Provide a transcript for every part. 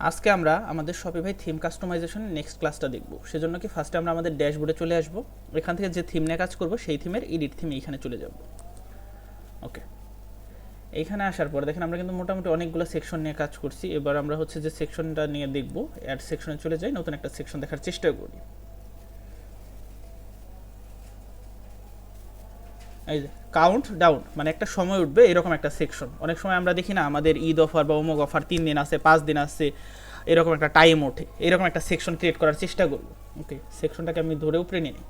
আজকে আমরা আমাদের শপিফাই থিম কাস্টমাইজেশনের নেক্সট ক্লাসটা দেখব। সেজন্য কি ফার্স্টে আমরা আমাদের ড্যাশবোর্ডে চলে আসব। এখান থেকে যে থিম নিয়ে কাজ করব, সেই থিমের এডিট থিম এইখানে চলে যাব। ওকে এইখানে আসার পর দেখেন আমরা কিন্তু মোটামুটি অনেকগুলো সেকশন নিয়ে কাজ করছি। এবার আমরা হচ্ছে যে সেকশনটা নিয়ে দেখব। অ্যাড সেকশনে চলে যাই, নতুন একটা সেকশন দেখার চেষ্টা করি। এই কাউন্ট ডাউন মানে একটা সময় উঠবে এরকম একটা সেকশন অনেক সময় আমরা দেখি না, আমাদের ঈদ অফার বা অমুক অফার তিন দিন আছে, পাঁচ দিন আছে, এরকম একটা টাইম ওঠে। এরকম একটা সেকশন ক্রিয়েট করার চেষ্টা করব। ওকে সেকশনটাকে আমি ধরে উপরে নিয়ে নিই।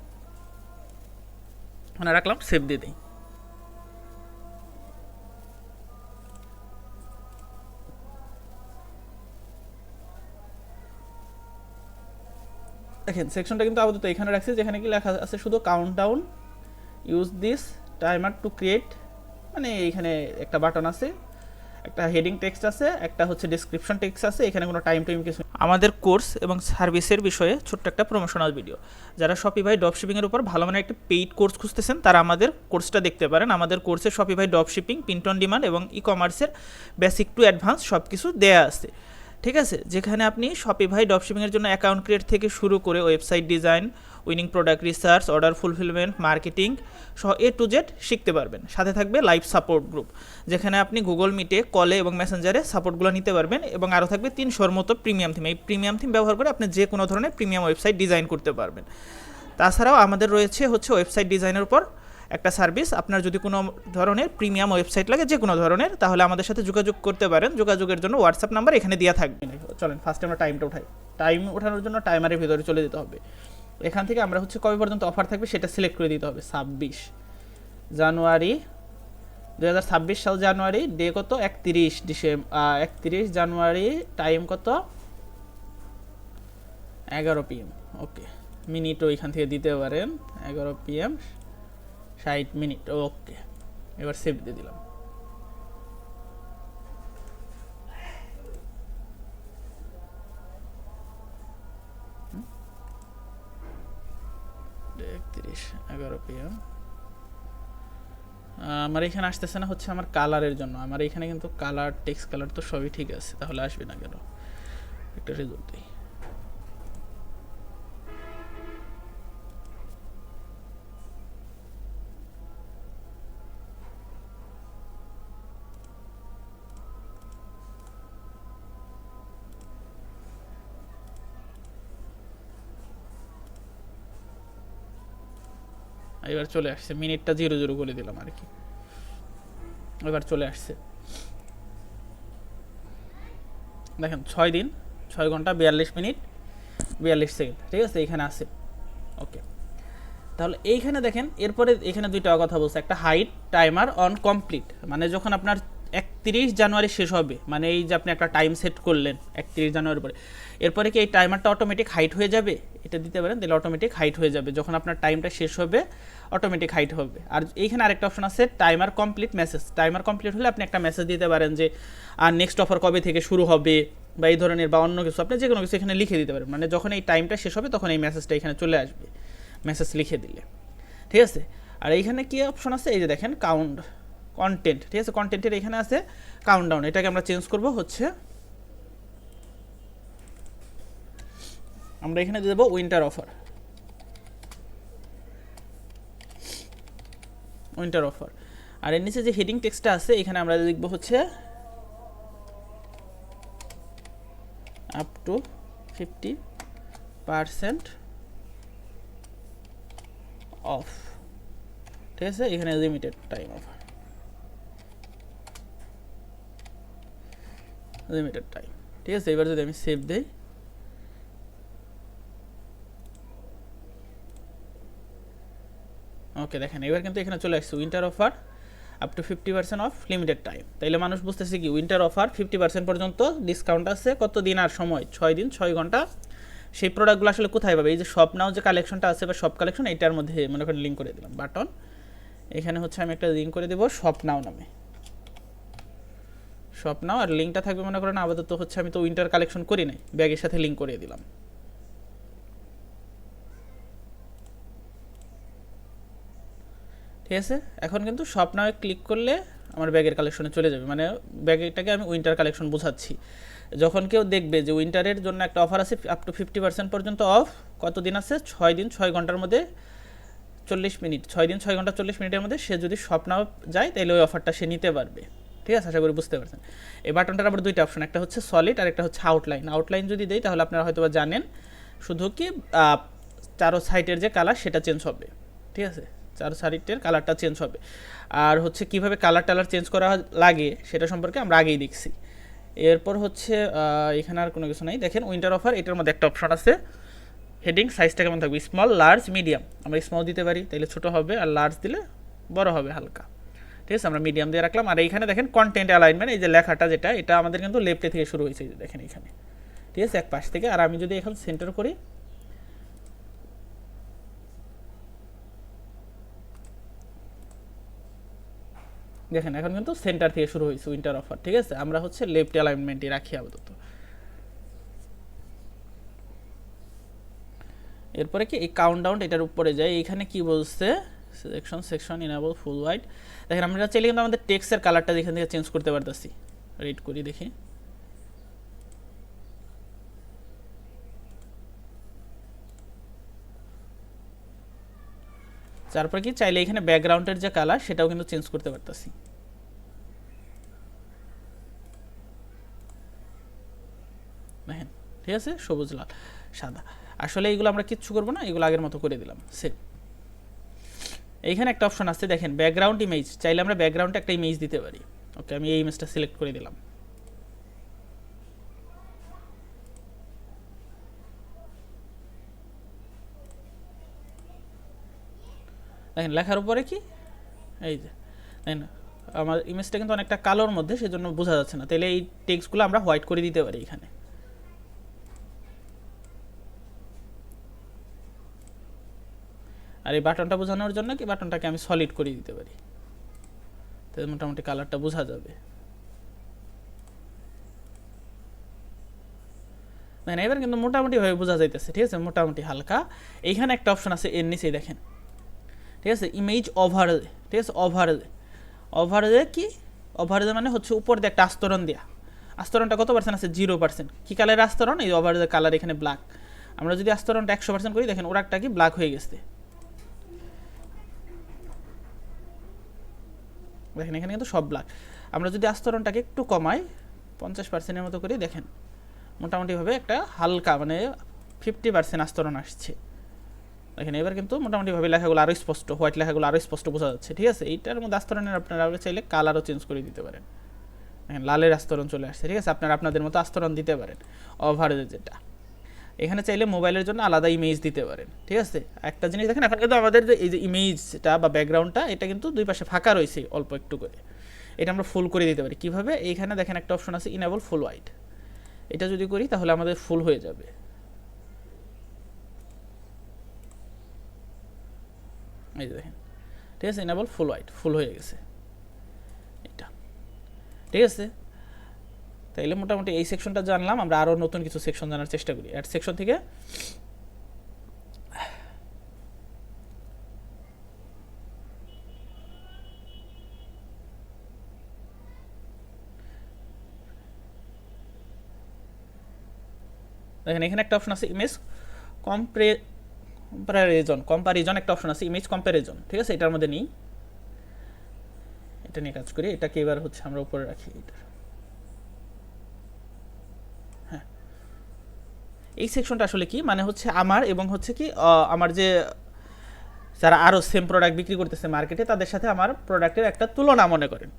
মানে রাখলাম সেভ দিয়ে দিই। দেখেন সেকশনটা কিন্তু আপাতত এখানে রাখছি, যেখানে কি লেখা আছে, শুধু countdown use this timer to create মানে এইখানে একটা বাটন আছে, একটা হেডিং টেক্সট আছে, একটা হচ্ছে ডেসক্রিপশন টেক্সট আছে, এখানে কোনো টাইম টাইম কিছু আমাদের কোর্স এবং সার্ভিসের বিষয়ে ছোট্ট একটা প্রমোশনাল ভিডিও যারা শপিফাই ড্রপ শিপিংয়ের উপর ভালো মানে একটা পেইড কোর্স খুঁজতেছেন, তারা আমাদের কোর্সটা দেখতে পারেন। আমাদের কোর্সে Shopify drop shipping print on demand এবং ই কমার্সের বেসিক টু অ্যাডভান্স সব কিছু দেয়া আছে। ঠিক আছে? যেখানে আপনি শপিফাই ড্রপশিপিংয়ের জন্য অ্যাকাউন্ট ক্রিয়েট থেকে শুরু করে website design winning product research order fulfilment marketing সহ এ টু জেড শিখতে পারবেন। সাথে থাকবে লাইভ সাপোর্ট গ্রুপ যেখানে আপনি গুগল মিটে কলে এবং মেসেঞ্জারে সাপোর্টগুলো নিতে পারবেন এবং আরও থাকবে তিনশোর মতো প্রিমিয়াম থিম এই প্রিমিয়াম থিম ব্যবহার করে আপনি যে কোনো ধরনের প্রিমিয়াম ওয়েবসাইট ডিজাইন করতে পারবেন। তাছাড়াও আমাদের রয়েছে হচ্ছে ওয়েবসাইট ডিজাইনের উপর একটা সার্ভিস, আপনার যদি কোনো ধরনের প্রিমিয়াম ওয়েবসাইট লাগে যে কোনো ধরনের, তাহলে আমাদের সাথে যোগাযোগ করতে পারেন। যোগাযোগের জন্য হোয়াটসঅ্যাপ নাম্বার এখানে দেওয়া থাকবে। চলেন ফার্স্টে আমরা টাইমটা উঠাই। টাইম ওঠানোর জন্য টাইমারের ভিতরে চলে যেতে হবে। এখান থেকে আমরা হচ্ছে কবে পর্যন্ত অফার থাকবে সেটা সিলেক্ট করে দিতে হবে, ছাব্বিশ জানুয়ারি দু হাজার ছাব্বিশ সাল জানুয়ারি ডে কত? একত্রিশ ডিসেম্বর একত্রিশ জানুয়ারি টাইম কত? এগারো পিএম ওকে মিনিটও এখান থেকে দিতে পারেন, এগারো পিএম ষাট মিনিট, ওকে। এবার সেভ দিয়ে দিলাম। একত্রিশ, এগারো আমার এখানে আসতেছে না হচ্ছে আমার কালারের জন্য। আমার এখানে কিন্তু কালার টেক্সট কালার তো সবই ঠিক আছে, তাহলে আসবে না কেন? একটা রেজাল্ট দিই। এবার চলে আসছে। মিনিটটা জিরো জিরো করে দিলাম আর কি। এবার চলে আসছে। দেখেন, ছয় দিন, ছয় ঘণ্টা, বিয়াল্লিশ মিনিট, বিয়াল্লিশ সেকেন্ড। ঠিক আছে? এখানে আছে। ওকে। তাহলে এইখানে দেখেন, এরপরে এখানে দুইটা কথা বলছে। একটা হাইট টাইমার অন কমপ্লিট মানে যখন আপনার একত্রিশ জানুয়ারি শেষ হবে। মানে এই যে আপনি একটা টাইম সেট করলেন একত্রিশ জানুয়ারি পরে। এরপরে কি এই টাইমারটা অটোমেটিক হাইট হয়ে যাবে? এটা দিতে পারেন, তাহলে অটোমেটিক হাইট হয়ে যাবে। যখন আপনার টাইমটা শেষ হবে অটোমেটিক হাইট হবে। আর এইখানে আরেকটা অপশন আছে timer complete message timer complete হলে আপনি একটা মেসেজ দিতে পারেন যে, আর নেক্সট অফার কবে থেকে শুরু হবে? বা এই ধরনের বা অন্য কিছু। আপনি যে কোনো কিছু এখানে লিখে দিতে পারেন। মানে যখন এই টাইমটা শেষ হবে, তখন এই মেসেজটা এখানে চলে আসবে। মেসেজ লিখে দিলে। ঠিক আছে? আর এইখানে কী অপশন আছে? এই যে দেখেন কাউন্ট কন্টেন্ট ঠিক আছে? কন্টেন্টের এখানে আছে কাউন্ট ডাউন এটাকে আমরা চেঞ্জ করব হচ্ছে, আমরা এখানে দিয়ে দেবো উইন্টার অফার উইন্টার অফার আর এর নিচে যে হেডিং টেক্সটটা আছে, এখানে আমরা লিখব হচ্ছে up to fifty percent off ঠিক আছে? এখানে limited time offer limited time ঠিক আছে? এবার যদি আমি সেভ দেই ওকে দেখেন, এবার কিন্তু এখানে চলে আসছে winter offer up to fifty percent off limited time তাইলে মানুষ বুঝতেছে কি উইন্টার অফার ফিফটি পার্সেন্ট পর্যন্ত ডিসকাউন্ট আছে কত দিন আর সময়? ছয় দিন, ছয় ঘণ্টা। সেই প্রোডাক্টগুলো আসলে কোথায় পাবে? এই যে শপ নাও যে কালেকশনটা আছে বা শপ কালেকশন এইটার মধ্যে মনে করেন লিঙ্ক করে দিলাম। বাটন এখানে হচ্ছে আমি একটা লিঙ্ক করে দেবো শপ নাও নামে। শপ নাও, আর লিঙ্কটা থাকবে, মনে করেন, আপাতত হচ্ছে আমি তো উইন্টার কালেকশন করি নাই ব্যাগের সাথে লিঙ্ক করিয়ে দিলাম। ঠিক আছে? এখন কিন্তু শপ নাও ক্লিক করলে আমার ব্যাগের কালেকশনে চলে যাবে মানে ব্যাগেরটাকে আমি উইন্টার কালেকশন বোঝাচ্ছি। যখন কেউ দেখবে যে উইন্টারের জন্য একটা অফার আছে আপ টু ফিফটি পার্সেন্ট পর্যন্ত অফ কত দিন আছে? ছয় দিন, ছয় ঘণ্টার মধ্যে চল্লিশ মিনিট, ছয় দিন, ছয় ঘণ্টা, চল্লিশ মিনিটের মধ্যে সে যদি নাও যায়, তাহলে ওই অফারটা সে নিতে পারবে। ঠিক আছে? আশা করি বুঝতে পারছেন। এই বাটনটার আবার দুইটা অপশন একটা হচ্ছে সলিড আর একটা হচ্ছে আউটলাইন আউটলাইন যদি দেই, তাহলে আপনারা হয়তো বা জানেন শুধু কি চারো সাইটের যে কালার সেটা চেঞ্জ হবে। ঠিক আছে? চারো সাইটের কালারটা চেঞ্জ হবে। আর হচ্ছে কীভাবে কালার টালার চেঞ্জ করা লাগে, সেটা সম্পর্কে আমরা আগেই দেখছি। এরপর হচ্ছে এখানে আর কোনো কিছু নাই। দেখেন উইন্টার অফার এটার মধ্যে একটা অপশন আছে। হেডিং সাইজটা কেমন থাকবে? স্মল লার্জ মিডিয়াম আমরা স্মল দিতে পারি তাহলে ছোটো হবে, আর লার্জ দিলে বড় হবে হালকা। ঠিক আছে আমরা মিডিয়াম দিয়ে রাখলাম। আর এইখানে দেখেন কন্টেন্ট অ্যালাইনমেন্ট এই যে লেখাটা যেটা, এটা আমাদের কিন্তু লেফটে থেকে শুরু হয়েছে দেখেন এখানে ঠিক আছে? এক পাশ থেকে, আর আমি যদি এখন সেন্টার করি, দেখেন এখন কিন্তু সেন্টার থেকে শুরু হয়েছে উইন্টার অফার ঠিক আছে? আমরা হচ্ছে লেফট অ্যালাইনমেন্টই রাখি আপাতত। এরপরে কি? এই কাউন্ট ডাউন এটার উপরে যায় এইখানে কি বলছে? Section section enable full white দেখেন, আমরা চাইলে কিন্তু আমাদের টেক্সের কালারটা এখান থেকে চেঞ্জ করতে পারতেছি। রিড করি, দেখি। তারপর কি? চাইলে এখানে ব্যাকগ্রাউন্ডের যে কালার সেটাও কিন্তু চেঞ্জ করতে পারতেছি। দেখেন, ঠিক আছে? সবুজ, লাল, সাদা। আসলে এইগুলো আমরা কিচ্ছু করব না, এগুলো আগের মতো করে দিলাম। সেম এইখানে একটা অপশন আছে, দেখেন ব্যাকগ্রাউন্ড ইমেজ চাইলে আমরা ব্যাকগ্রাউন্ডে একটা ইমেজ দিতে পারি। ওকে আমি এই ইমেজটা সিলেক্ট করে দিলাম। দেখেন, লেখার উপরে কি? এই যে, দেখেন, আমার ইমেজটা কিন্তু অনেকটা কালোর মধ্যে, সেজন্য বোঝা যাচ্ছে না। তাহলে এই টেক্সটগুলো আমরা হোয়াইট করে দিতে পারি এখানে। আর এই বাটনটা বোঝানোর জন্য কি বাটনটাকে আমি সলিড করে দিতে পারি? তাহলে মোটামুটি কালারটা বোঝা যাবে। দেখেন, এবার কিন্তু মোটামুটি ভাবে বোঝা যাইতেছে, ঠিক আছে? মোটামুটি হালকা। এইখানে একটা অপশন আছে, এর নিচেই দেখেন। ঠিক আছে? ইমেজ ওভার ঠিক আছে? ওভার ওভার কি? ওভার মানে হচ্ছে উপর দিয়ে একটা আস্তরণ দেওয়া আস্তরণটা কত পার্সেন্ট আছে? জিরো পার্সেন্ট কী কালারের আস্তরণ? এই ওভার কালার এখানে ব্ল্যাক আমরা যদি আস্তরণটা একশো পার্সেন্ট করি, দেখেন ওরা একটা কি ব্ল্যাক হয়ে গেছে। দেখেন, এখানে কিন্তু সব ব্ল্যাক আমরা যদি আস্তরণটাকে একটু কমাই, পঞ্চাশ পার্সেন্টের মতো করি দেখেন, মোটামুটিভাবে একটা হালকা মানে ফিফটি পার্সেন্ট আস্তরণ আসছে। দেখেন, এবার কিন্তু মোটামুটিভাবে লেখাগুলো আরও স্পষ্ট হোয়াইট লেখাগুলো আরও স্পষ্ট বোঝা যাচ্ছে, ঠিক আছে? এইটার মধ্যে আস্তরণের আপনারা চাইলে কালারও চেঞ্জ করে দিতে পারেন। দেখেন, লালের আস্তরণ চলে আসছে, ঠিক আছে? আপনারা আপনাদের মতো আস্তরণ দিতে পারেন ওভারে যেটা। এখানে চাইলে মোবাইলের জন্য আলাদা ইমেজ দিতে পারেন, ঠিক আছে? একটা জিনিস দেখেন, এখন কিন্তু আমাদের যে এই যে ইমেজটা বা ব্যাকগ্রাউন্ডটা এটা কিন্তু দুই পাশে ফাঁকা রয়েছে অল্প একটু করে। এটা আমরা ফুল করে দিতে পারি। কীভাবে? এইখানে দেখেন একটা অপশন আছে ইনেবল ফুল হোয়াইট এটা যদি করি, তাহলে আমাদের ফুল হয়ে যাবে। এই দেখেন, ঠিক আছে? ইনেবল ফুল হোয়াইট ফুল হয়ে গেছে। এটা, ঠিক আছে? তাইলে মোটামুটি এই সেকশনটা জানলাম, আমরা আরও নতুন কিছু সেকশন জানার চেষ্টা করি। অ্যাড সেকশন থেকে দেখেন, এখানে একটা অপশন আছে ইমেজ কম্প্রে কম্পারিজন কম্পারিজন একটা অপশন আছে ইমেজ কম্প্যারিজন ঠিক আছে? এটার মধ্যে নেই। এটা নিয়ে কাজ করি, এটাকে এবার হচ্ছে আমরা উপরে রাখি এটার এই সেকশনটা আসলে কি? মানে হচ্ছে আমার এবং হচ্ছে কি আমার যে যারা আরও সেম প্রোডাক্ট বিক্রি করতেছে মার্কেটে তাদের সাথে আমার প্রোডাক্টের একটা তুলনা মনে করেন।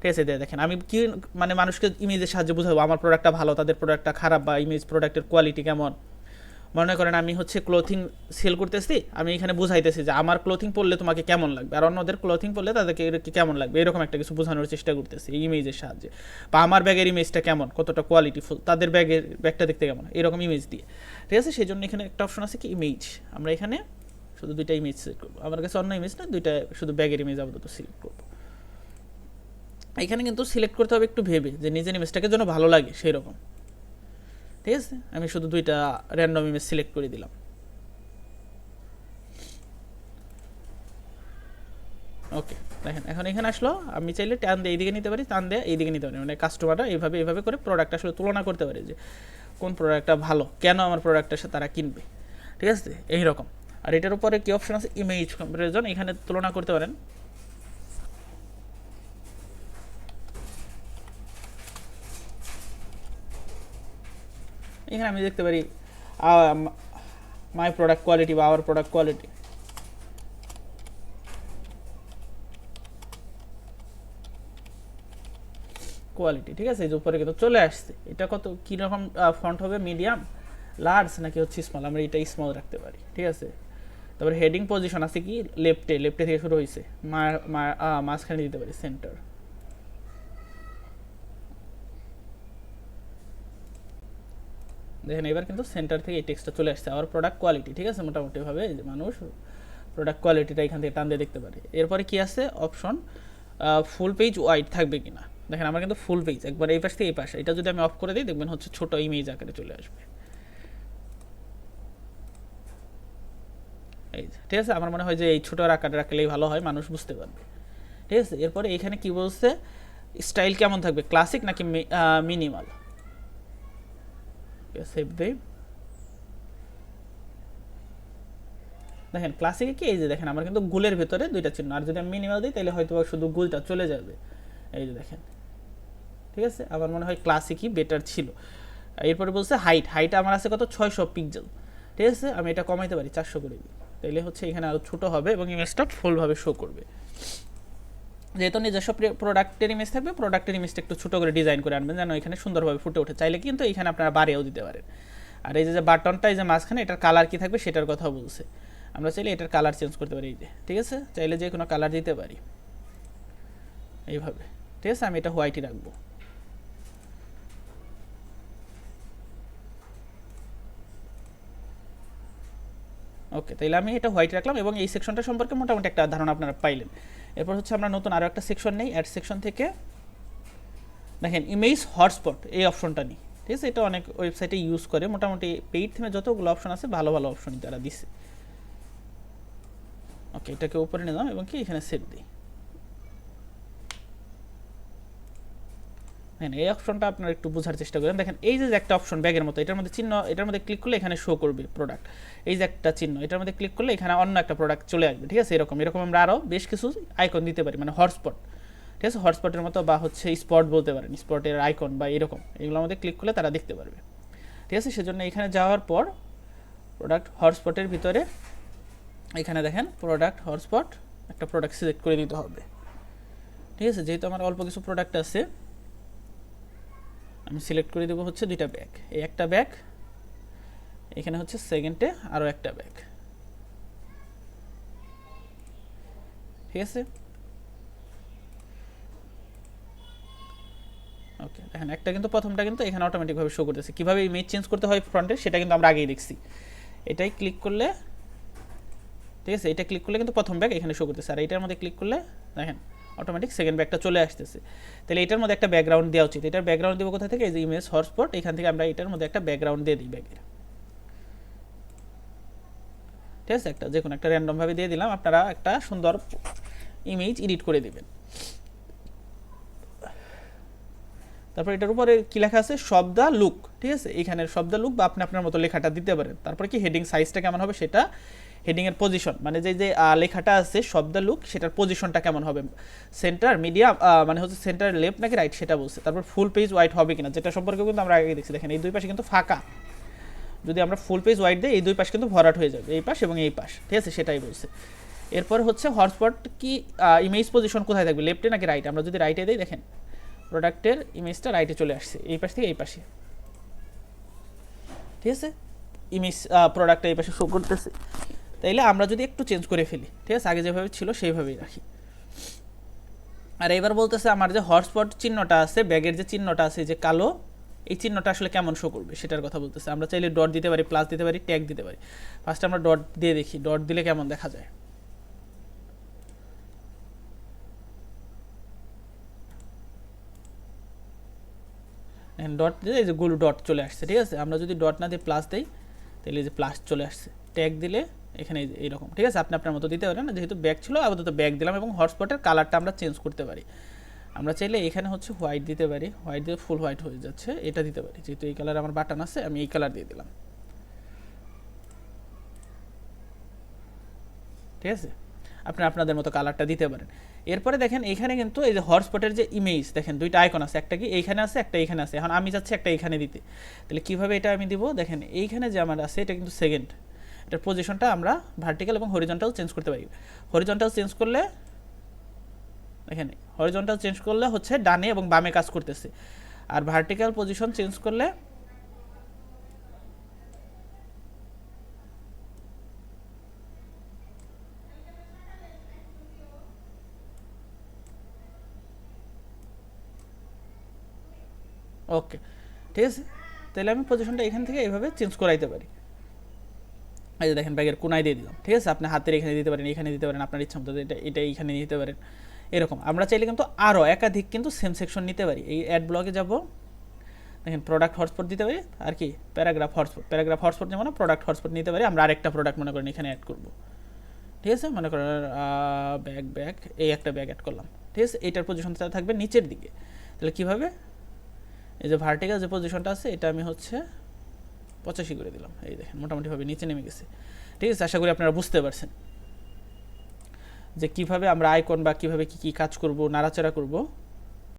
ঠিক আছে দেখেন, আমি কি মানে মানুষকে ইমেজের সাহায্যে বোঝাবো আমার প্রোডাক্টটা ভালো, তাদের প্রোডাক্টটা খারাপ বা ইমেজ প্রোডাক্টের কোয়ালিটি কেমন? মনে করেন আমি হচ্ছে ক্লোথিং সেল করতেছি, আমি এখানে বুঝাইতেছি যে আমার ক্লোথিং পরলে তোমাকে কেমন লাগবে? আর অন্যদের ক্লোথিং পরলে তাদেরকে কেমন লাগবে? এরকম একটা কিছু বোঝানোর চেষ্টা করতেছি ইমেজের সাহায্যে। বা আমার ব্যাগের ইমেজটা কেমন? কতটা কোয়ালিটিফুল তাদের ব্যাগের ব্যাগটা দেখতে কেমন? এরকম ইমেজ দিয়ে। ঠিক আছে? সেই জন্য এখানে একটা অপশন আছে কি? ইমেজ আমরা এখানে শুধু দুইটা ইমেজ সিলেক্ট করব। আমার কাছে অন্য ইমেজ না, দুইটা শুধু ব্যাগের ইমেজ আপাতত সিলেক্ট করব। এখানে কিন্তু সিলেক্ট করতে হবে একটু ভেবে যে নিজের ইমেজটাকে যেন ভালো লাগে সেই রকম ঠিক আছে? আমি শুধু দুইটা র্যান্ডম ইমেজ সিলেক্ট করে দিলাম। ওকে দেখেন, এখন এখানে আসলো। আমি চাইলে টান দিয়ে এইদিকে নিতে পারি, টান দিয়ে এইদিকে নিতে পারি। মানে কাস্টমাররা এইভাবে এইভাবে করে প্রোডাক্ট আসলে তুলনা করতে পারে যে কোন প্রোডাক্টটা ভালো, কেন আমার প্রোডাক্টের সাথে তারা কিনবে। ঠিক আছে? এই রকম আর এটার উপরে কী অপশন আছে? ইমেজ কম্পারিজন এখানে তুলনা করতে পারেন। এখানে আমি দেখতে পারি মাই প্রোডাক্ট কোয়ালিটি বা আওয়ার প্রোডাক্ট কোয়ালিটি কোয়ালিটি ঠিক আছে? এই যে উপরে কিন্তু চলে আসছে। এটা কত, কীরকম ফন্ট হবে? মিডিয়াম লার্জ নাকি হচ্ছে স্মল আমরা এটা স্মল রাখতে পারি, ঠিক আছে? তারপরে হেডিং পজিশন আছে কি? লেফটে লেফটে থেকে শুরু হয়েছে। মাঝখানে দিতে পারি সেন্টার দেখেন, এবার কিন্তু সেন্টার থেকে এই টেক্সটটা চলে আসছে, আবার প্রোডাক্ট কোয়ালিটি ঠিক আছে? মোটামুটিভাবে মানুষ প্রোডাক্ট কোয়ালিটিটা এখান থেকে টান দিয়ে দেখতে পারে। এরপরে কি আছে? অপশন ফুল পেজ ওয়াইড থাকবে কিনা? দেখেন, আমার কিন্তু ফুল পেজ একবার এই পাশ থেকে এই পাশে। এটা যদি আমি অফ করে দিই, দেখবেন হচ্ছে ছোট ইমেজ আকারে চলে আসবে। এই ঠিক আছে? আমার মনে হয় যে এই ছোট আকারে রাখলেই ভালো হয়, মানুষ বুঝতে পারবে। ঠিক আছে? এরপরে এখানে কি বলছে? স্টাইল কেমন থাকবে? ক্লাসিক নাকি মিনিমাল সেভ দেখেন ক্লাসিকে কি? এই যে দেখেন, আমার কিন্তু গুলের ভেতরে দুইটা চিহ্ন। আর যদি আমি মিনিমাল দিই, তাহলে হয়তো শুধু গুলটা চলে যাবে। এই যে দেখেন। ঠিক আছে? আমার মনে হয় ক্লাসিকই বেটার ছিল। এরপরে বলছে হাইট হাইট আমার আছে কত? ছয়শো পিক্সেল ঠিক আছে? আমি এটা কমাইতে পারি, চারশো করে দিই তাইলে হচ্ছে এখানে আরও ছোটো হবে এবং ইমেজটা ফুলভাবে শো করবে। যেহেতু নিজস্ব প্রোডাক্টের ইমেজ থাকবে প্রোডাক্টের ইমেজটা একটু ছোটো করে ডিজাইন করে আনবেন যেন এখানে সুন্দরভাবে ফুটে ওঠে। চাইলে কিন্তু এখানে আপনারা বাড়িয়েও দিতে পারেন। আর এই যে বাটনটা এই যে মাঝখানে, এটার কালার কি থাকবে সেটার কথা বলছে। আমরা চাইলে এটার কালার চেঞ্জ করতে পারি, এই যে, ঠিক আছে? চাইলে যে কোনো কালার দিতে পারি। এইভাবে, ঠিক আছে? আমি এটা হোয়াইটই রাখব। ওকে তাইলে আমি এটা হোয়াইট রাখলাম এবং এই সেকশনটা সম্পর্কে মোটামুটি একটা ধারণা আপনারা পাইলেন। এরপর হচ্ছে আমরা নতুন আরও একটা সেকশন নেই অ্যাড সেকশন থেকে। দেখেন ইমেজ হটস্পট এই অপশনটা নিই। ঠিক আছে, এটা অনেক ওয়েবসাইটে ইউজ করে। মোটামুটি পেইড থিমে যতগুলো অপশন আছে, ভালো ভালো অপশন তারা দিছে। ওকে এটাকে উপরে নিলাম এবং কি এখানে সেভ দিই। দেখেন, এই অপশনটা আপনারা একটু বোঝার চেষ্টা করেন। দেখেন, এই যে একটা অপশন ব্যাগের মতো, এটার মধ্যে চিহ্ন, এটার মধ্যে ক্লিক করলে এখানে শো করবে প্রোডাক্ট এই যে একটা চিহ্ন, এটার মধ্যে ক্লিক করলে এখানে অন্য একটা প্রোডাক্ট চলে আসবে, ঠিক আছে? এরকম এরকম আমরা আরও বেশ কিছু আইকন দিতে পারি মানে হটস্পট ঠিক আছে? হটস্পটের মতো বা হচ্ছে স্পট বলতে পারেন স্পটের আইকন বা এরকম, এগুলোর মধ্যে ক্লিক করলে তারা দেখতে পারবে, ঠিক আছে? সেজন্য এখানে যাওয়ার পর প্রোডাক্ট হটস্পটের ভিতরে এখানে দেখেন প্রোডাক্ট হটস্পট একটা প্রোডাক্ট সিলেক্ট করে দিতে হবে, ঠিক আছে? যেহেতু আমার অল্প কিছু প্রোডাক্ট আছে আমি সিলেক্ট করে দেবো হচ্ছে দুইটা ব্যাগ এই একটা ব্যাগ এখানে হচ্ছে সেকেন্ডে আরও একটা ব্যাগ ঠিক আছে? ওকে দেখেন, একটা কিন্তু প্রথমটা কিন্তু এখানে অটোমেটিকভাবে শো করতেছে। কীভাবে ইমেজ চেঞ্জ করতে হয় ফ্রন্টে সেটা কিন্তু আমরা আগেই দেখছি। এটাই ক্লিক করলে, ঠিক আছে? এটা ক্লিক করলে কিন্তু প্রথম ব্যাগ এখানে শো করতেছে। আর এটার মধ্যে ক্লিক করলে, দেখেন অটোমেটিক সেকেন্ড ব্যাগটা চলে আসতেছে। তাহলে এটার মধ্যে একটা ব্যাকগ্রাউন্ড দেওয়া উচিত। এটার ব্যাকগ্রাউন্ড দেবো কোথা থেকে? এই যে ইমেজ হটস্পট এখান থেকে আমরা এটার মধ্যে একটা ব্যাকগ্রাউন্ড দিয়ে দিই ব্যাগের ঠিক আছে? একটা যে কোনো একটা র্যান্ডমভাবে দিয়ে দিলাম। আপনারা একটা সুন্দর ইমেজ এডিট করে দেবেন। তারপর এটার উপরে কি লেখা আছে? শব্দ লুক ঠিক আছে? এখানের শব্দ লুক বা আপনি আপনার মতো লেখাটা দিতে পারেন। তারপরে কি হেডিং সাইজটা কেমন হবে সেটা হেডিংয়ের পজিশন মানে যে যে লেখাটা আছে শব্দ লুক সেটার পজিশনটা কেমন হবে? সেন্টার মিডিয়াম মানে হচ্ছে সেন্টার লেফট নাকি রাইট সেটা বলছে। তারপর ফুল পেজ হোয়াইট হবে কিনা, যেটা সম্পর্কে কিন্তু আমরা আগে দেখছি। দেখেন, এই দুই পাশে কিন্তু ফাঁকা। যদি আমরা ফুল পেজ হোয়াইট দিই, এই দুই পাশ কিন্তু ভরাট হয়ে যাবে, এই পাশ এবং এই পাশ। ঠিক আছে, সেটাই বলছে। এরপর হচ্ছে হটস্পট কি ইমেজ পজিশন কোথায় থাকবে লেফটে নাকি রাইটে আমরা যদি রাইটে দিই, দেখেন প্রোডাক্টের ইমেজটা রাইটে চলে আসছে, এই পাশ থেকে এই পাশে। ঠিক আছে? ইমেজ প্রোডাক্টটা এই পাশে শো করতেছে। তাইলে আমরা যদি একটু চেঞ্জ করে ফেলি, ঠিক আছে? আগে যেভাবে ছিল সেইভাবেই রাখি। আর এবার বলতেছে আমার যে হটস্পট চিহ্নটা আছে, ব্যাগের যে চিহ্নটা আছে যে কালো, এই চিহ্নটা আসলে কেমন শো করবে সেটার কথা বলতেছে। আমরা চাইলে ডট দিতে পারি প্লাস দিতে পারি ট্যাগ দিতে পারি। ফার্স্ট আমরা ডট দিয়ে দেখি ডট দিলে কেমন দেখা যায়? ডট দিলে এই যে গুলো ডট চলে আসছে, ঠিক আছে? আমরা যদি ডট না দিয়ে প্লাস দিই তাহলে এই যে প্লাস চলে আসছে। ট্যাগ দিলে এখানে এইরকম। ঠিক আছে? আপনি আপনার মতো দিতে পারেন। যেহেতু ব্যাগ ছিল, আপাতত ব্যাগ দিলাম এবং হটস্পটের কালারটা আমরা চেঞ্জ করতে পারি। আমরা চাইলে এখানে হচ্ছে হোয়াইট দিতে পারি। হোয়াইট দিয়ে ফুল হোয়াইট হয়ে যাচ্ছে। এটা দিতে পারি। যেহেতু এই কালার আমার বাটন আছে, আমি এই কালার দিয়ে দিলাম। ঠিক আছে? আপনি আপনাদের মতো কালারটা দিতে পারেন। এরপরে দেখেন, এখানে কিন্তু এই যে হটস্পটের যে ইমেজ দেখেন দুইটা আইকন আছে। একটা কি এইখানে আছে, একটা এইখানে আছে। এখন আমি যাচ্ছি একটা এইখানে দিতে। তাহলে কীভাবে এটা আমি দিব? দেখেন, এইখানে যে আমার আছে, এটা কিন্তু সেকেন্ড এটার পজিশনটা আমরা ভার্টিক্যাল এবং হরিজন্টাল চেঞ্জ করতে পারি। হরিজন্টাল চেঞ্জ করলে এখানে হরিজন্টাল চেঞ্জ করলে হচ্ছে ডানে এবং বামে কাজ করতেছে। আর ভার্টিক্যাল পজিশন চেঞ্জ করলে, ওকে, ঠিক আছে? তাহলে আমি পজিশনটা এখান থেকে এইভাবে চেঞ্জ করাইতে পারি। এই যে দেখেন ব্যাগের কোনায় দিয়ে দিলাম, ঠিক আছে? আপনি হাতের এখানে দিতে পারেন, এখানে দিতে পারেন, আপনার ইচ্ছা মতো এটা এটা এইখানে নিতে পারেন, এরকম। আমরা চাইলে কিন্তু আরও একাধিক কিন্তু সেম সেকশন নিতে পারি। এই অ্যাড ব্লগে যাব, দেখেন প্রোডাক্ট হটস্পট দিতে পারি, আর কি? প্যারাগ্রাফ হটস্পট প্যারাগ্রাফ হটস্পট যেমন প্রোডাক্ট হটস্পট নিতে পারি, আমরা আরেকটা প্রোডাক্ট মনে করেন এখানে অ্যাড করব। ঠিক আছে? মনে করেন ব্যাগ ব্যাগ এই একটা ব্যাগ অ্যাড করলাম। ঠিক আছে? এইটার পজিশনটা থাকবে নিচের দিকে। তাহলে কীভাবে? এই যে ভার্টিক্যাল যে পজিশনটা আছে, এটা আমি হচ্ছে পঁচাশি করে দিলাম। এই দেখেন, মোটামুটিভাবে নিচে নেমে গেছে। ঠিক আছে, আশা করি আপনারা বুঝতে পারছেন যে কীভাবে আমরা আইকন বা কীভাবে কি কি কাজ করব, নাড়াচাড়া করব।